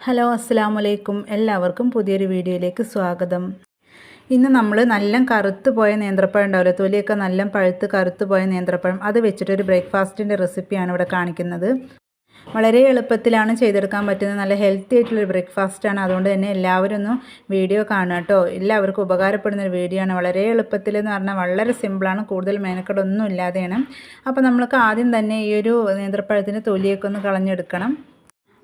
Hello അസ്സാം വലൈക്കും എല്ലാവർക്കും പുതിയൊരു വീഡിയോയിലേക്ക് സ്വാഗതം. ഇന്ന് നമ്മൾ നല്ല കറുത്ത് പോയ നേന്ത്രപ്പഴം ഉണ്ടാവില്ല? തൊലിയൊക്കെ നല്ല പഴുത്ത് കറുത്ത് പോയ നേന്ത്രപ്പഴം. അത് വെച്ചിട്ടൊരു ബ്രേക്ക്ഫാസ്റ്റിന്റെ റെസിപ്പിയാണ് ഇവിടെ കാണിക്കുന്നത്. വളരെ എളുപ്പത്തിലാണ് ചെയ്തെടുക്കാൻ പറ്റുന്നത്. നല്ല ഹെൽത്തി ആയിട്ടുള്ളൊരു ബ്രേക്ക്ഫാസ്റ്റാണ്. അതുകൊണ്ട് തന്നെ എല്ലാവരും ഒന്ന് വീഡിയോ കാണുക കേട്ടോ. എല്ലാവർക്കും ഉപകാരപ്പെടുന്ന ഒരു വീഡിയോ ആണ്. വളരെ എളുപ്പത്തിൽ എന്ന് പറഞ്ഞാൽ വളരെ സിമ്പിളാണ് കൂടുതൽ മേനക്കടൊന്നും ഇല്ലാതെയാണ് അപ്പോൾ നമ്മൾക്ക് ആദ്യം തന്നെ ഈ ഒരു നേന്ത്രപ്പഴത്തിന്റെ തൊലിയൊക്കെ ഒന്ന് കളഞ്ഞെടുക്കണം.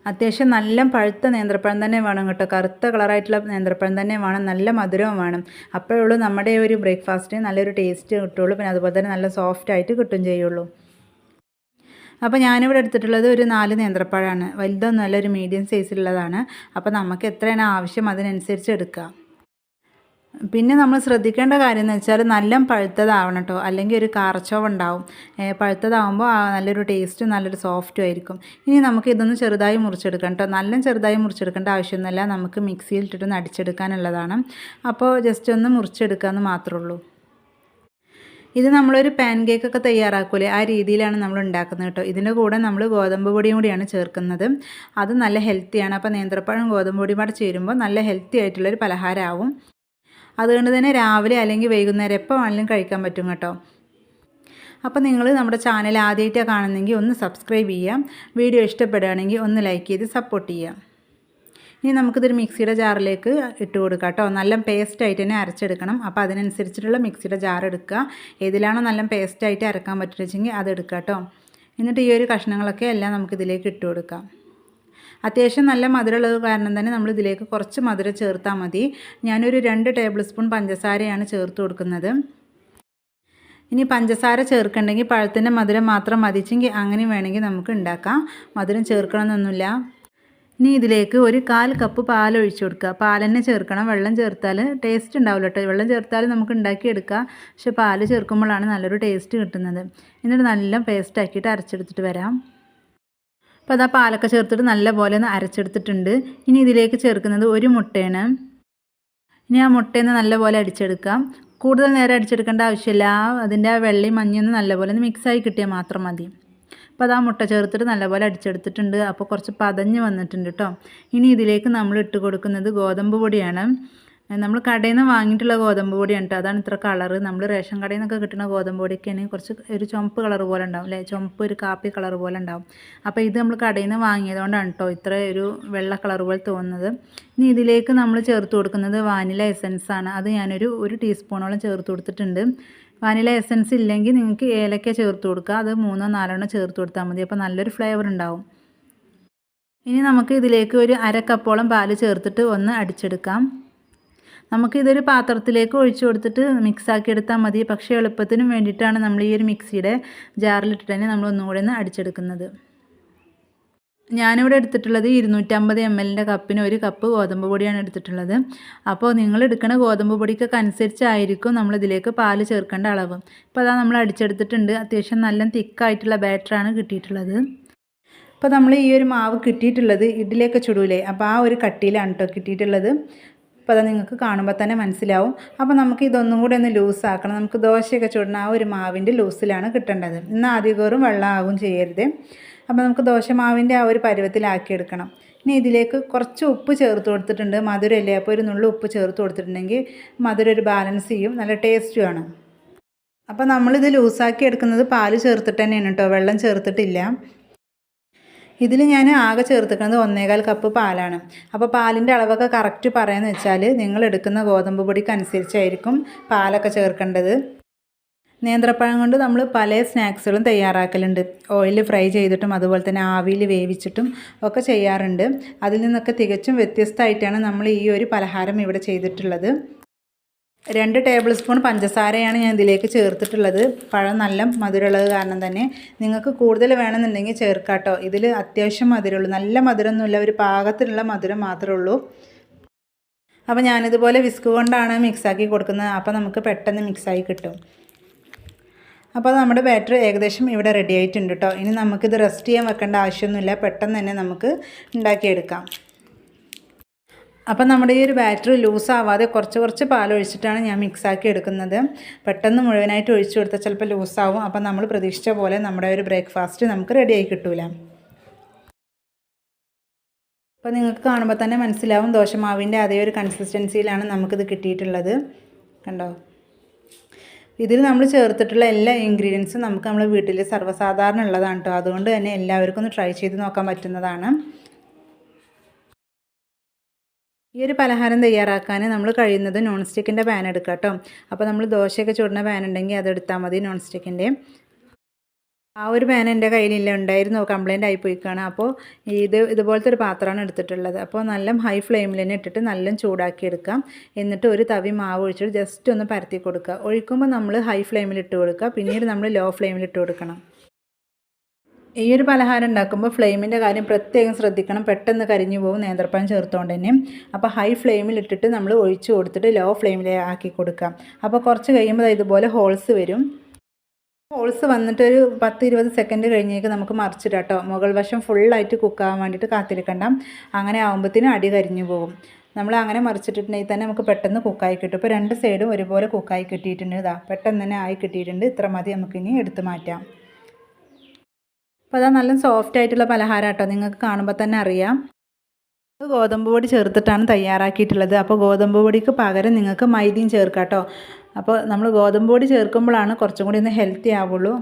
അത്യാവശ്യം നല്ല പഴുത്ത നേന്ത്രപ്പഴം തന്നെ വേണം കേട്ടോ. കറുത്ത കളറായിട്ടുള്ള നേന്ത്രപ്പഴം തന്നെ വേണം. നല്ല മധുരവും വേണം. അപ്പോഴുള്ളൂ നമ്മുടെ ഒരു ബ്രേക്ക്ഫാസ്റ്റിന് നല്ലൊരു ടേസ്റ്റ് കിട്ടുള്ളൂ പിന്നെ അതുപോലെ തന്നെ നല്ല സോഫ്റ്റ് ആയിട്ട് കിട്ടും ചെയ്യുള്ളൂ അപ്പോൾ ഞാനിവിടെ എടുത്തിട്ടുള്ളത് ഒരു നാല് നേന്ത്രപ്പഴമാണ് വലുതൊന്നുമല്ല ഒരു മീഡിയം സൈസിലുള്ളതാണ് അപ്പോൾ നമുക്ക് എത്രയാണ് ആവശ്യം അതിനനുസരിച്ച് എടുക്കുക പിന്നെ നമ്മൾ ശ്രദ്ധിക്കേണ്ട കാര്യം എന്ന് വെച്ചാൽ നല്ല പഴുത്തതാവണം കേട്ടോ. അല്ലെങ്കിൽ ഒരു കറച്ചോവ് ഉണ്ടാവും പഴുത്തതാവുമ്പോൾ നല്ലൊരു ടേസ്റ്റും നല്ലൊരു സോഫ്റ്റും ആയിരിക്കും. ഇനി നമുക്ക് ഇതൊന്ന് ചെറുതായി മുറിച്ചെടുക്കാം കേട്ടോ. നല്ല ചെറുതായി മുറിച്ചെടുക്കേണ്ട ആവശ്യമൊന്നുമില്ല. നമുക്ക് മിക്സിയിൽ ഇട്ടിട്ടൊന്ന് അടിച്ചെടുക്കാനുള്ളതാണ് അപ്പോൾ ജസ്റ്റ് ഒന്ന് മുറിച്ചെടുക്കുക എന്ന് മാത്രമേ ഉള്ളൂ. ഇത് നമ്മളൊരു പാൻ കേക്കൊക്കെ തയ്യാറാക്കൂലേ? ആ രീതിയിലാണ് നമ്മൾ ഉണ്ടാക്കുന്നത് കേട്ടോ. ഇതിന്റെ കൂടെ നമ്മൾ ഗോതമ്പ് പൊടിയും കൂടിയാണ് ചേർക്കുന്നത്. അത് നല്ല ഹെൽത്തിയാണ് അപ്പോൾ നേന്ത്രപ്പഴം ഗോതമ്പ് പൊടിയും കൂടെ ചേരുമ്പോൾ നല്ല ഹെൽത്തി ആയിട്ടുള്ളൊരു പലഹാരമാവും. അതുകൊണ്ട് തന്നെ രാവിലെ അല്ലെങ്കിൽ വൈകുന്നേരം എപ്പോൾ വേണമെങ്കിലും കഴിക്കാൻ പറ്റും കേട്ടോ. അപ്പോൾ നിങ്ങൾ നമ്മുടെ ചാനൽ ആദ്യമായിട്ടാണ് കാണുന്നെങ്കിൽ ഒന്ന് സബ്സ്ക്രൈബ് ചെയ്യാം. വീഡിയോ ഇഷ്ടപ്പെടുകയാണെങ്കിൽ ഒന്ന് ലൈക്ക് ചെയ്ത് സപ്പോർട്ട് ചെയ്യാം. ഇനി നമുക്കിതൊരു മിക്സിയുടെ ജാറിലേക്ക് ഇട്ട് കൊടുക്കാം കേട്ടോ. നല്ല പേസ്റ്റായിട്ട് തന്നെ അരച്ചെടുക്കണം. അപ്പോൾ അതിനനുസരിച്ചിട്ടുള്ള മിക്സിയുടെ ജാർ എടുക്കുക. ഏതിലാണോ നല്ല പേസ്റ്റായിട്ട് അരക്കാൻ പറ്റുന്നത് അത് എടുക്കുക കേട്ടോ. എന്നിട്ട് ഈ ഒരു കഷ്ണങ്ങളൊക്കെ എല്ലാം നമുക്കിതിലേക്ക് ഇട്ട് കൊടുക്കാം. അത്യാവശ്യം നല്ല മധുരമുള്ളത് കാരണം തന്നെ നമ്മൾ ഇതിലേക്ക് കുറച്ച് മധുരം ചേർത്താൽ മതി. ഞാനൊരു രണ്ട് ടേബിൾ സ്പൂൺ പഞ്ചസാരയാണ് ചേർത്ത് കൊടുക്കുന്നത്. ഇനി പഞ്ചസാര ചേർക്കണ്ടെങ്കിൽ പഴത്തിന്റെ മധുരം മാത്രം മതിച്ചെങ്കിൽ അങ്ങനെ വേണമെങ്കിൽ നമുക്ക് ഉണ്ടാക്കാം. മധുരം ചേർക്കണമെന്നൊന്നുമില്ല. ഇനി ഇതിലേക്ക് ഒരു കാൽ കപ്പ് പാൽ ഒഴിച്ചു കൊടുക്കുക. പാൽ തന്നെ ചേർക്കണം. വെള്ളം ചേർത്താൽ ടേസ്റ്റ് ഉണ്ടാവില്ല കേട്ടോ. വെള്ളം ചേർത്താൽ നമുക്ക് ഉണ്ടാക്കിയെടുക്കാം. പക്ഷെ പാൽ ചേർക്കുമ്പോഴാണ് നല്ലൊരു ടേസ്റ്റ് കിട്ടുന്നത്. എന്നിട്ട് നല്ല പേസ്റ്റാക്കിയിട്ട് അരച്ചെടുത്തിട്ട് വരാം. അപ്പോൾ അതാ പാലൊക്കെ ചേർത്തിട്ട് നല്ല പോലെ ഒന്ന് അരച്ചെടുത്തിട്ടുണ്ട്. ഇനി ഇതിലേക്ക് ചേർക്കുന്നത് ഒരു മുട്ടയാണ്. ഇനി ആ മുട്ടയൊന്ന് നല്ല നല്ലപോലെ അടിച്ചെടുക്കാം. കൂടുതൽ നേരം അടിച്ചെടുക്കേണ്ട ആവശ്യമില്ല. അതിന്റെ ആ വെള്ളയും മഞ്ഞൊന്ന് നല്ലപോലെ ഒന്ന് മിക്സായി കിട്ടിയാൽ മാത്രം മതി. അപ്പോൾ അത് മുട്ട ചേർത്തിട്ട് നല്ലപോലെ അടിച്ചെടുത്തിട്ടുണ്ട്. അപ്പോൾ കുറച്ച് പതഞ്ഞ് വന്നിട്ടുണ്ട് കേട്ടോ. ഇനി ഇതിലേക്ക് നമ്മൾ ഇട്ട് കൊടുക്കുന്നത് ഗോതമ്പ് പൊടിയാണ്. നമ്മൾ കടയിൽ നിന്ന് വാങ്ങിയിട്ടുള്ള ഗോതമ്പ് പൊടിയാണ് കേട്ടോ അതാണ് ഇത്ര കളർ നമ്മൾ റേഷൻ കടയിൽ നിന്നൊക്കെ കിട്ടുന്ന ഗോതമ്പ് പൊടിയൊക്കെയാണ് കുറച്ച് ഒരു ചുമപ്പ് കളർ പോലെ ഉണ്ടാവും അല്ലേ? ചുമപ്പ് ഒരു കാപ്പി കളർ പോലെ ഉണ്ടാവും. അപ്പോൾ ഇത് നമ്മൾ കടയിൽ നിന്ന് വാങ്ങിയതുകൊണ്ടാണ് കേട്ടോ ഇത്ര ഒരു വെള്ള കളർ പോലെ തോന്നുന്നത്. ഇനി ഇതിലേക്ക് നമ്മൾ ചേർത്ത് കൊടുക്കുന്നത് വാനില എസൻസ് ആണ്. അത് ഞാനൊരു ഒരു ടീസ്പൂണോളം ചേർത്ത് കൊടുത്തിട്ടുണ്ട്. വാനില എസൻസ് ഇല്ലെങ്കിൽ നിങ്ങൾക്ക് ഏലക്ക ചേർത്ത് കൊടുക്കുക. അത് മൂന്നോ നാലെണ്ണോ ചേർത്ത് കൊടുത്താൽ മതി. അപ്പോൾ നല്ലൊരു ഫ്ലേവർ ഉണ്ടാവും. ഇനി നമുക്ക് ഇതിലേക്ക് ഒരു അര കപ്പോളം പാൽ ചേർത്തിട്ട് ഒന്ന് അടിച്ചെടുക്കാം. നമുക്കിതൊരു പാത്രത്തിലേക്ക് ഒഴിച്ചു കൊടുത്തിട്ട് മിക്സാക്കി എടുത്താൽ മതി. പക്ഷേ എളുപ്പത്തിനും വേണ്ടിയിട്ടാണ് നമ്മൾ ഈ ഒരു മിക്സിയുടെ ജാറിലിട്ടിട്ട് തന്നെ നമ്മൾ ഒന്നുകൂടെ ഒന്ന് അടിച്ചെടുക്കുന്നത്. ഞാനിവിടെ എടുത്തിട്ടുള്ളത് ഇരുന്നൂറ്റമ്പത് എം എല്ലിന്റെ കപ്പിന് ഒരു കപ്പ് ഗോതമ്പ് പൊടിയാണ് എടുത്തിട്ടുള്ളത്. അപ്പോൾ നിങ്ങൾ എടുക്കുന്ന ഗോതമ്പ് പൊടിക്കൊക്കെ അനുസരിച്ചായിരിക്കും നമ്മളിതിലേക്ക് പാൽ ചേർക്കേണ്ട അളവ്. ഇപ്പോൾ അതാ നമ്മൾ അടിച്ചെടുത്തിട്ടുണ്ട്. അത്യാവശ്യം നല്ല തിക്കായിട്ടുള്ള ബാറ്ററാണ് കിട്ടിയിട്ടുള്ളത്. അപ്പോൾ നമ്മൾ ഈ ഒരു മാവ് കിട്ടിയിട്ടുള്ളത് ഇഡ്ഡലിയൊക്കെ ചുടൂലേ. അപ്പോൾ ആ ഒരു കട്ടിയിലാണ് കേട്ടോ കിട്ടിയിട്ടുള്ളത്. അപ്പോൾ അത് നിങ്ങൾക്ക് കാണുമ്പോൾ തന്നെ മനസ്സിലാവും. അപ്പോൾ നമുക്ക് ഇതൊന്നും കൂടി ഒന്ന് ലൂസാക്കണം. നമുക്ക് ദോശയൊക്കെ ചുടുന്ന ആ ഒരു മാവിന്റെ ലൂസിലാണ് കിട്ടേണ്ടത്. ഇന്ന് ആദ്യം വെള്ളമാകും ചെയ്യരുത്. അപ്പോൾ നമുക്ക് ദോശമാവിന്റെ ആ ഒരു പരുവത്തിലാക്കിയെടുക്കണം ഇനി ഇതിലേക്ക് കുറച്ച് ഉപ്പ് ചേർത്ത് കൊടുത്തിട്ടുണ്ട്. മധുരമല്ലേ അപ്പോൾ ഒരു നുള്ളു ഉപ്പ് ചേർത്ത് കൊടുത്തിട്ടുണ്ടെങ്കിൽ മധുരം ഒരു ബാലൻസ് ചെയ്യും. നല്ല ടേസ്റ്റുമാണ് അപ്പോൾ നമ്മളിത് ലൂസാക്കി എടുക്കുന്നത് പാൽ ചേർത്തിട്ട് തന്നെയാണ് കേട്ടോ. വെള്ളം ചേർത്തിട്ടില്ല. ഇതിൽ ഞാൻ ആകെ ചേർത്തിക്കുന്നത് ഒന്നേകാൽ കപ്പ് പാലാണ്. അപ്പോൾ പാലിന്റെ അളവൊക്കെ കറക്റ്റ് പറയാമെന്ന് വെച്ചാൽ നിങ്ങൾ എടുക്കുന്ന ഗോതമ്പ് പൊടിക്ക് അനുസരിച്ചായിരിക്കും പാലൊക്കെ ചേർക്കേണ്ടത്. നേന്ത്രപ്പഴം കൊണ്ട് നമ്മൾ പല സ്നാക്സുകളും തയ്യാറാക്കലുണ്ട്. ഓയിൽ ഫ്രൈ ചെയ്തിട്ടും അതുപോലെ തന്നെ ആവിയിൽ വേവിച്ചിട്ടും ഒക്കെ ചെയ്യാറുണ്ട്. അതിൽ നിന്നൊക്കെ തികച്ചും വ്യത്യസ്തമായിട്ടാണ് നമ്മൾ ഈ ഒരു പലഹാരം ഇവിടെ ചെയ്തിട്ടുള്ളത്. രണ്ട് ടേബിൾ സ്പൂൺ പഞ്ചസാരയാണ് ഞാൻ ഇതിലേക്ക് ചേർത്തിട്ടുള്ളത്. പഴം നല്ല മധുരമുള്ളത് കാരണം തന്നെ നിങ്ങൾക്ക് കൂടുതൽ വേണമെന്നുണ്ടെങ്കിൽ ചേർക്കാട്ടോ. ഇതിൽ അത്യാവശ്യം മധുരമുള്ളൂ. നല്ല മധുരമൊന്നുമില്ല. ഒരു പാകത്തിനുള്ള മധുരം മാത്രമേ ഉള്ളൂ. അപ്പോൾ ഞാനിതുപോലെ വിസ്ക് കൊണ്ടാണ് മിക്സാക്കി കൊടുക്കുന്നത്. അപ്പോൾ നമുക്ക് പെട്ടെന്ന് മിക്സായി കിട്ടും. അപ്പോൾ നമ്മുടെ ബാറ്റർ ഏകദേശം ഇവിടെ റെഡി ആയിട്ടുണ്ട് കേട്ടോ ഇനി നമുക്കിത് റെസ്റ്റ് ചെയ്യാൻ വെക്കേണ്ട ആവശ്യമൊന്നുമില്ല. പെട്ടെന്ന് തന്നെ നമുക്ക് ഉണ്ടാക്കിയെടുക്കാം. അപ്പം നമ്മുടെ ഈ ഒരു ബാറ്ററി ലൂസാവാതെ കുറച്ച് കുറച്ച് പാലൊഴിച്ചിട്ടാണ് ഞാൻ മിക്സാക്കി എടുക്കുന്നത്. പെട്ടെന്ന് മുഴുവനായിട്ട് ഒഴിച്ചു കൊടുത്താൽ ചിലപ്പോൾ ലൂസാവും. അപ്പം നമ്മൾ പ്രതീക്ഷിച്ച പോലെ നമ്മുടെ ഒരു ബ്രേക്ക്ഫാസ്റ്റ് നമുക്ക് റെഡിയായി കിട്ടൂല. അപ്പോൾ നിങ്ങൾക്ക് കാണുമ്പോൾ തന്നെ മനസ്സിലാവും ദോശമാവിന്റെ അതേ ഒരു കൺസിസ്റ്റൻസിയിലാണ് നമുക്കിത് കിട്ടിയിട്ടുള്ളത്. കണ്ടോ? ഇതിൽ നമ്മൾ ചേർത്തിട്ടുള്ള എല്ലാ ഇൻഗ്രീഡിയൻസും നമുക്ക് നമ്മുടെ വീട്ടിൽ സർവസാധാരണ ഉള്ളതാണ് കേട്ടോ. അതുകൊണ്ട് തന്നെ എല്ലാവർക്കും ഒന്ന് ട്രൈ ചെയ്ത് നോക്കാൻ പറ്റുന്നതാണ്. ഈ ഒരു പലഹാരം തയ്യാറാക്കാൻ നമ്മൾ കഴിയുന്നത് നോൺ സ്റ്റിക്കിന്റെ പാൻ എടുക്കുക കേട്ടോ. അപ്പോൾ നമ്മൾ ദോശയൊക്കെ ചുടുന്ന പാൻ ഉണ്ടെങ്കിൽ അത് എടുത്താൽ മതി നോൺ സ്റ്റിക്കിന്റെ ആ ഒരു പാൻ എന്റെ കയ്യിലില്ല ഉണ്ടായിരുന്നു കംപ്ലൈന്റ് ആയി പോയിക്കാണ്. അപ്പോൾ ഇത് ഇതുപോലത്തെ ഒരു പാത്രമാണ് എടുത്തിട്ടുള്ളത്. അപ്പോൾ നല്ല ഹൈ ഫ്ലെയിമിൽ തന്നെ ഇട്ടിട്ട് നല്ല ചൂടാക്കി എടുക്കാം. എന്നിട്ട് ഒരു തവി മാവ് ഒഴിച്ചിട്ട് ജസ്റ്റ് ഒന്ന് പരത്തി കൊടുക്കുക. ഒഴിക്കുമ്പോൾ നമ്മൾ ഹൈ ഫ്ലെയിമിൽ ഇട്ട് കൊടുക്കുക. പിന്നീട് നമ്മൾ ലോ ഫ്ലെയിമിൽ ഇട്ട് കൊടുക്കണം. ഈ ഒരു പലഹാരം ഉണ്ടാക്കുമ്പോൾ ഫ്ലെയിമിന്റെ കാര്യം പ്രത്യേകം ശ്രദ്ധിക്കണം. പെട്ടെന്ന് കരിഞ്ഞു പോകും. നേന്ത്രപ്പഴം ചേർത്തുകൊണ്ട് തന്നെ. അപ്പോൾ ഹൈ ഫ്ലെയിമിലിട്ടിട്ട് നമ്മൾ ഒഴിച്ചു കൊടുത്തിട്ട് ലോ ഫ്ലെയിമിൽ ആക്കി കൊടുക്കാം. അപ്പോൾ കുറച്ച് കഴിയുമ്പോൾ ഇതുപോലെ ഹോൾസ് വരും. ഹോൾസ് വന്നിട്ട് ഒരു പത്ത് ഇരുപത് സെക്കൻഡ് കഴിഞ്ഞേക്ക് നമുക്ക് മറിച്ചിടാം കേട്ടോ. മുകൾ വശം ഫുള്ളായിട്ട് കുക്കാകാൻ വേണ്ടിയിട്ട് കാത്തിരിക്കണ്ട. അങ്ങനെ ആകുമ്പോഴത്തേനും അടി കരിഞ്ഞു പോകും. നമ്മൾ അങ്ങനെ മറിച്ചിട്ടുണ്ടെങ്കിൽ തന്നെ നമുക്ക് പെട്ടെന്ന് കുക്കായി കിട്ടും. ഇപ്പോൾ രണ്ട് സൈഡും ഒരുപോലെ കുക്കായി കിട്ടിയിട്ടുണ്ട്. ഇതാ പെട്ടെന്ന് തന്നെ ആയി കിട്ടിയിട്ടുണ്ട്. ഇത്ര മതി. നമുക്കിനി എടുത്തു മാറ്റാം. അപ്പോൾ അതാ നല്ല സോഫ്റ്റ് ആയിട്ടുള്ള പലഹാരം കേട്ടോ നിങ്ങൾക്ക് കാണുമ്പോൾ തന്നെ അറിയാം. ഗോതമ്പ് പൊടി ചേർത്തിട്ടാണ് തയ്യാറാക്കിയിട്ടുള്ളത്. അപ്പോൾ ഗോതമ്പ് പൊടിക്ക് പകരം നിങ്ങൾക്ക് മൈദയും ചേർക്കാം കേട്ടോ. അപ്പോൾ നമ്മൾ ഗോതമ്പ് പൊടി ചേർക്കുമ്പോഴാണ് കുറച്ചും കൂടി ഒന്ന് ഹെൽത്തി ആവുള്ളൂ.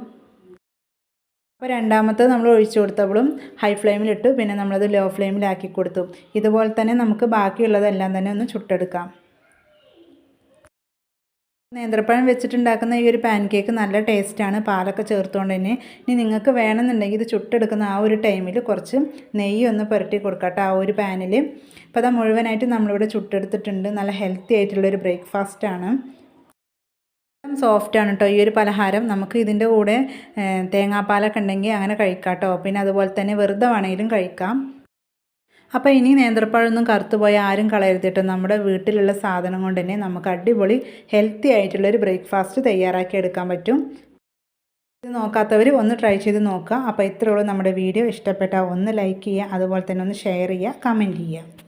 അപ്പോൾ രണ്ടാമത്തെ നമ്മൾ ഒഴിച്ചു കൊടുത്തപ്പോഴും ഹൈ ഫ്ലെയിമിലിട്ട് പിന്നെ നമ്മളത് ലോ ഫ്ലെയിമിലാക്കി കൊടുത്തു. ഇതുപോലെ തന്നെ നമുക്ക് ബാക്കിയുള്ളതെല്ലാം തന്നെ ഒന്ന് ചുട്ടെടുക്കാം. നേന്ത്രപ്പഴം വെച്ചിട്ടുണ്ടാക്കുന്ന ഈ ഒരു പാൻ കേക്ക് നല്ല ടേസ്റ്റാണ്. പാലൊക്കെ ചേർത്തുകൊണ്ട് തന്നെ. ഇനി നിങ്ങൾക്ക് വേണമെന്നുണ്ടെങ്കിൽ ഇത് ചുട്ടെടുക്കുന്ന ആ ഒരു ടൈമിൽ കുറച്ച് നെയ്യ് ഒന്ന് പുരട്ടി കൊടുക്കട്ടെ ആ ഒരു പാനിൽ അപ്പോൾ അത് മുഴുവനായിട്ട് നമ്മളിവിടെ ചുട്ടെടുത്തിട്ടുണ്ട്. നല്ല ഹെൽത്തി ആയിട്ടുള്ളൊരു ബ്രേക്ക്ഫാസ്റ്റാണ് സോഫ്റ്റാണ് കേട്ടോ ഈ ഒരു പലഹാരം. നമുക്ക് ഇതിന്റെ കൂടെ തേങ്ങാപ്പാലൊക്കെ ഉണ്ടെങ്കിൽ അങ്ങനെ കഴിക്കാം കേട്ടോ പിന്നെ അതുപോലെ തന്നെ വെറുതെ വേണമെങ്കിലും കഴിക്കാം. അപ്പോൾ ഇനി നേന്ത്രപ്പഴമൊന്നും കറുത്തുപോയ ആരും കളയരുത് കേട്ടോ. നമ്മുടെ വീട്ടിലുള്ള സാധനം കൊണ്ട് തന്നെ നമുക്ക് അടിപൊളി ഹെൽത്തി ആയിട്ടുള്ളൊരു ബ്രേക്ക്ഫാസ്റ്റ് തയ്യാറാക്കി എടുക്കാൻ പറ്റും. ഇത് നോക്കാത്തവർ ഒന്ന് ട്രൈ ചെയ്ത് നോക്കുക. അപ്പോൾ ഇത്രയുള്ളൂ നമ്മുടെ വീഡിയോ ഇഷ്ടപ്പെട്ടാൽ ഒന്ന് ലൈക്ക് ചെയ്യുക. അതുപോലെ തന്നെ ഒന്ന് ഷെയർ ചെയ്യുക. കമന്റ് ചെയ്യുക.